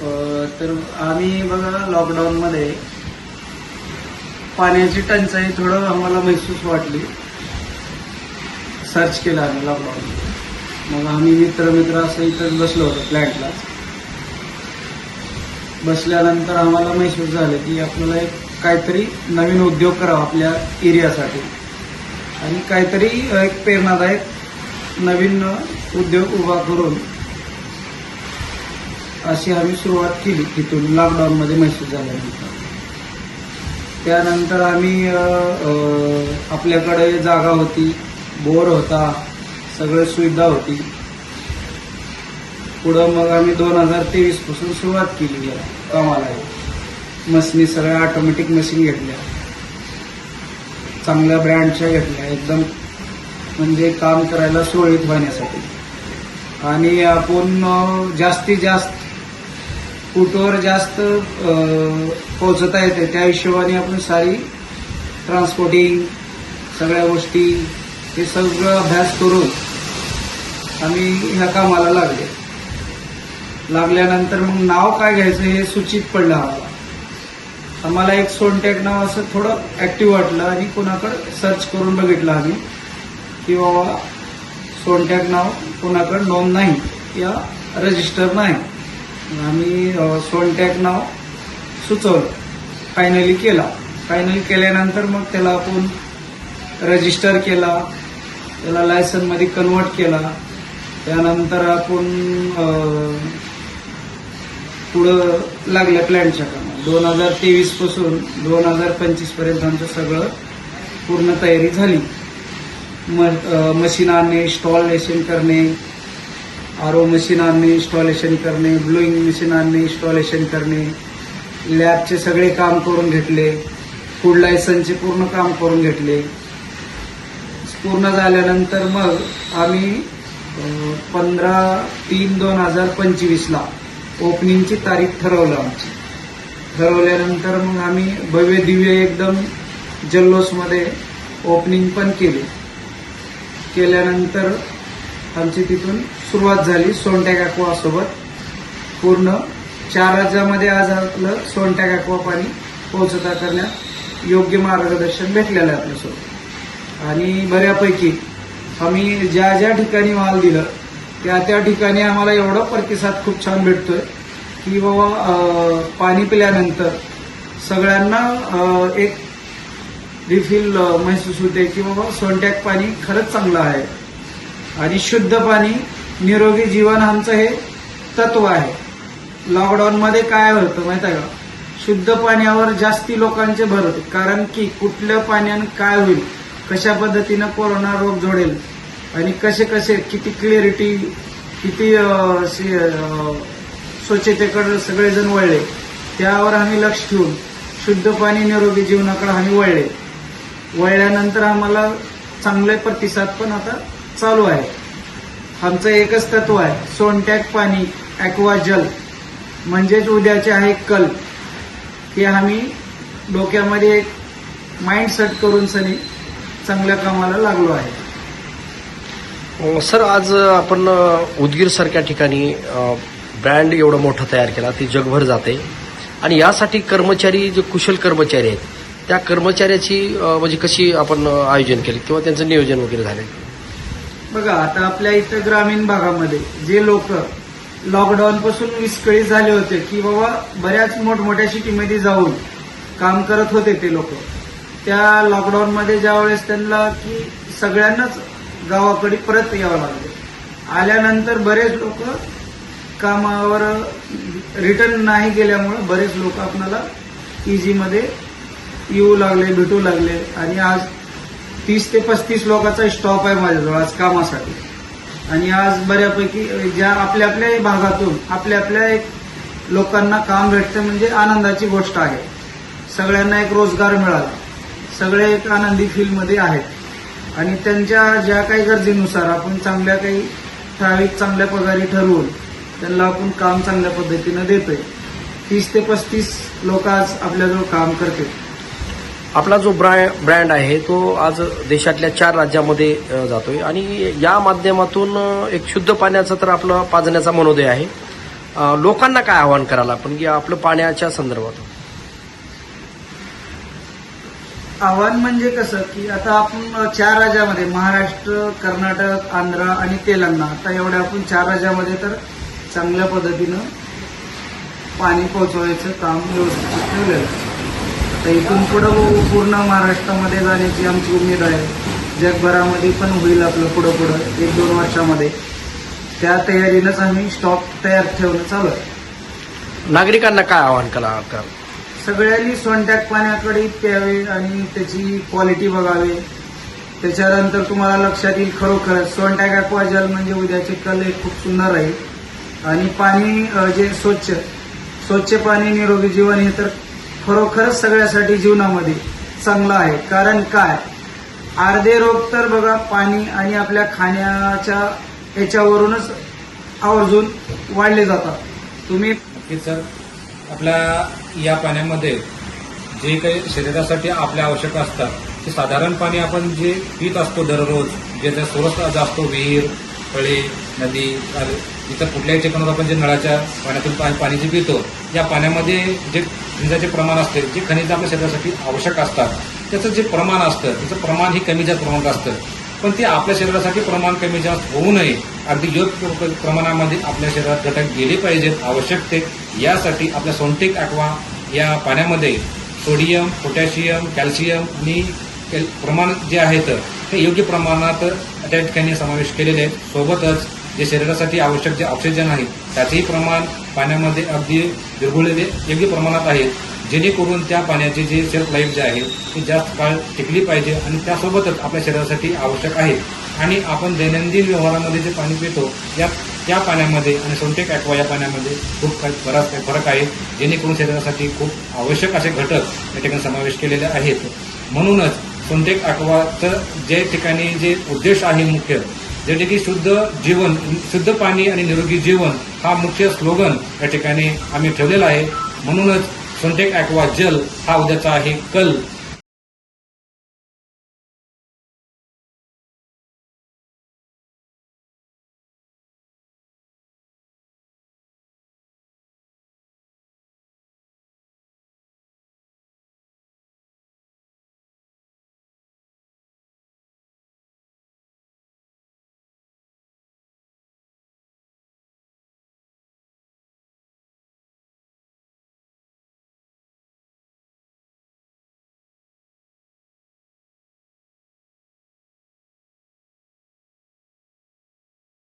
तर आम्ही बघा लॉकडाऊनमध्ये पाण्याची टंचाई थोडं आम्हाला महसूस वाटली. सर्च केलं आम्ही लॉकडाऊन मग आम्ही मित्र मित्र असं इथं बसलो होतो फ्लॅटला बसल्यानंतर आम्हाला महसूस झालं की आपल्याला एक काहीतरी नवीन उद्योग करावा आपल्या एरियासाठी आणि काहीतरी एक प्रेरणादायक नवीन उद्योग उभा करून अशी आम्ही सुरुवात केली तिथून लॉकडाऊनमध्ये महसूस झाल्यानंतर त्यानंतर आम्ही आपल्याकडे जागा होती बोर होता सगळे सुविधा होती. पुढं मग आम्ही दोन हजार तेवीसपासून सुरुवात केली आहे कामाला. मशीनी सगळ्या ऑटोमॅटिक मशीन घेतल्या. चांगल्या ब्रँडच्या घेतल्या एकदम म्हणजे काम करायला सुरळीत होण्यासाठी. आणि आपण जास्तीत जास्त कुठवर जास्त पोहोचता येते त्या हिशोबाने आपण सारी ट्रान्सपोर्टिंग सगळ्या गोष्टी हे सगळं अभ्यास करून आम्ही ह्या कामाला लागले. लागल्यानंतर मग नाव काय घ्यायचं हे सूचित पडलं आम्हाला. आम्हाला एक सोनटेक नाव असं थोडं ऍक्टिव्ह वाटलं आणि कोणाकडं सर्च करून बघितलं आम्ही की बाबा सोनटॅक नाव कोणाकडं नोंद नाही या रजिस्टर नाही. आम्ही सोनटॅक नाव सुचवलं. फायनली केला. फायनल केल्यानंतर मग त्याला आपण रजिस्टर केला. त्याला लायसनमध्ये कन्वर्ट केला. त्यानंतर आपण पुढं लागल्या प्लॅनच्या कामात. दोन हजार तेवीसपासून दोन हजार पंचवीसपर्यंत आमचं सगळं पूर्ण तयारी झाली. म मशीन आणणे स्टॉल इन्स्टॉलेशन करणे आरो मशीन आणणे इन्स्टॉलेशन करणे ब्लोईंग मशीन आणणे इन्स्टॉलेशन करणे. लॅबचे सगळे काम करून घेतले. फूड लायसनचे पूर्ण काम करून घेतले. पूर्ण झाल्यानंतर मग आम्ही पंधरा तीन दोन हजार पंचवीसला ओपनिंगची तारीख ठरवलं आमची. ठरवल्यानंतर मग आम्ही भव्य दिव्य एकदम जल्लोषमध्ये ओपनिंग पण केली. केल्यानंतर आमची तिथून सुरुवात झाली सोनट्या काकवासोबत पूर्ण चार राज्यामध्ये आज आपलं सोनट्या काकवा पाणी पोहोचता करण्यात. योग्य मार्गदर्शन भेटलेलं आहे आपल्यासोबत. आणि बऱ्यापैकी आम्ही ज्या ज्या ठिकाणी माल दिलं त्या त्या ठिकाणी आम्हाला एवढा प्रतिसाद खूप छान भेटतोय की बाबा पाणी पिल्यानंतर सगळ्यांना एक रिफिल महसूस होते की बाबा सोनटॅक पाणी खरंच चांगलं आहे. आणि शुद्ध पाणी निरोगी जीवन आमचं हे तत्व आहे. लॉकडाऊनमध्ये काय होतं माहिती आहे का? शुद्ध पाण्यावर जास्ती लोकांचे भर होते. कारण की कुठल्या पाण्यानं काय होईल? कशा पद्धतीनं कोरोना रोग जोडेल आणि कसे कसे? किती क्लिअरिटी किती स्वच्छतेकडे सगळेजण वळले? त्यावर आम्ही लक्ष ठेवून शुद्ध पाणी निरोगी जीवनाकडे आम्ही वळले. वळल्यानंतर आम्हाला चांगले प्रतिसाद पण आता चालू आहे आमचं एकच तत्व आहे सोनटॅक पाणी ॲक्वा जल. म्हणजेच उद्याचे आहे कल. हे आम्ही डोक्यामध्ये एक माइंड सेट करून सनी चांगल्या कामाला लागलो आहे. सर आज आपण उदगीर सारख्या ठिकाणी ब्रँड एवढं मोठं तयार केला ती जगभर जाते. आणि यासाठी कर्मचारी जे कुशल कर्मचारी आहेत त्या कर्मचाऱ्याची म्हणजे कशी आपण आयोजन केले किंवा त्यांचं नियोजन वगैरे झाले बघा आता आपल्या इथं ग्रामीण भागामध्ये जे लोक लॉकडाऊन पासून विस्कळीत झाले होते की बाबा बऱ्याच मोठमोठ्या सिटीमध्ये जाऊन काम करत होते ते लोक. त्या लॉकडाऊनमध्ये ज्यावेळेस ज्या वेळेस त्यांना की सगळ्यांनाच गावाकडे परत यावं लागलं. आल्यानंतर बरेच लोक कामावर रिटर्न नाही गेल्यामुळे बरेच लोक आपल्याला इझीमध्ये येऊ लागले भेटू लागले. आणि आज तीस ते पस्तीस लोकांचा स्टॉप आहे माझ्याजवळ आज कामासाठी. आणि आज बऱ्यापैकी ज्या आपल्या आपल्या भागातून आपल्या आपल्या एक लोकांना काम भेटतं म्हणजे आनंदाची गोष्ट आहे. सगळ्यांना एक रोजगार मिळाला. सगळे एक आनंदी फील्डमध्ये आहेत. आणि त्यांच्या ज्या काही गरजेनुसार आपण चांगल्या काही ठराविक चांगल्या पगारी ठरवून त्यांना आपण काम चांगल्या पद्धतीनं देतोय. तीस ते पस्तीस लोक आज आपल्याजवळ काम करते आपला जो ब्रँड ब्रँड आहे तो आज देशातल्या चार राज्यामध्ये जातोय. आणि या माध्यमातून एक शुद्ध पाण्याचा तर आपला पाजण्याचा मनोदय आहे. लोकांना काय आवाहन करायला आपण की आपलं पाण्याच्या संदर्भात? आव्हान म्हणजे कसं की आता आपण चार राज्यामध्ये महाराष्ट्र कर्नाटक आंध्र आणि तेलंगणा आता एवढ्या आपण चार राज्यामध्ये तर चांगल्या पद्धतीनं पाणी पोहोचवायचं काम व्यवस्थित ठेवलेलं आहे. आता इथून पुढं बघू पूर्ण महाराष्ट्रामध्ये जाण्याची आमची उमेद आहे. जगभरामध्ये पण होईल आपलं पुढं पुढं एक दोन वर्षामध्ये. त्या तयारीनंच आम्ही स्टॉक तयार ठेवणं चालू आहे. नागरिकांना काय आवाहन करा कर? सगळ्यांनी सोनटॅक पाण्याकडे प्यावे आणि त्याची क्वालिटी बघावे. त्याच्यानंतर तुम्हाला लक्षात येईल खरोखरच सोनटॅक अक्वाजल म्हणजे उद्याचे कल हे खूप सुंदर राहील आणि पाणी जे स्वच्छ स्वच्छ पाणी निरोगी जीवन हे तर खरोखरच सगळ्यासाठी जीवनामध्ये चांगलं आहे. कारण काय? अर्धे रोग तर बघा पाणी आणि आपल्या खाण्याच्या याच्यावरूनच आवर्जून वाढले जातात. तुम्ही नक्कीच सर आपल्या या पाण्यामध्ये जे काही शरीरासाठी आपल्या आवश्यक असतात ते साधारण पाणी आपण जे पित असतो दररोज ज्याचा सोरस असतो विहीर फळे नदी इतर कुठल्याही ठिकाणावर आपण जे नळाच्या पाण्यातून पाणी जे पितो या पाण्यामध्ये जे खनिजाचे प्रमाण असते जे खनिज आपल्या शरीरासाठी आवश्यक असतात त्याचं जे प्रमाण असतं त्याचं प्रमाण हे कमी जास्त प्रमाणात असतं. पण ते आपल्या शरीरासाठी प्रमाण कमी जास्त होऊ नये. अगदी योग्य प्रमाणामध्ये आपल्या शरीरात घटक गेले पाहिजेत आवश्यक ते. यासाठी आपल्या सोनटेक ॲक्वा या पाण्यामध्ये सोडियम पोटॅशियम कॅल्शियम आणि प्रमाण जे आहेत ते योग्य प्रमाणात त्या ठिकाणी समावेश केलेले आहेत. सोबतच जे शरीरासाठी आवश्यक जे ऑक्सिजन आहे त्याचेही प्रमाण पाण्यामध्ये अगदी विरघुळलेले योग्य प्रमाणात आहे. जेणेकरून त्या पाण्याचे जे सेल्फ लाईफ जे आहे ती जास्त काळ टिकली पाहिजे आणि त्यासोबतच आपल्या शरीरासाठी आवश्यक आहे. आणि आपण दैनंदिन व्यवहारामध्ये जे पाणी पितो या त्या पाण्यामध्ये आणि सोनटेक ॲक्वा या पाण्यामध्ये खूप काही बराच काही फरक आहे. जेणेकरून शरीरासाठी खूप आवश्यक असे घटक या ठिकाणी समावेश केलेले आहेत. म्हणूनच सोनटेक ॲक्वाचं जे ठिकाणी जे उद्देश आहे मुख्य जे की शुद्ध जीवन शुद्ध पाणी आणि निरोगी जीवन हा मुख्य स्लोगन या ठिकाणी आम्ही ठेवलेला आहे. म्हणूनच सोनटेक ॲक्वा जल हा उद्याचा आहे कल.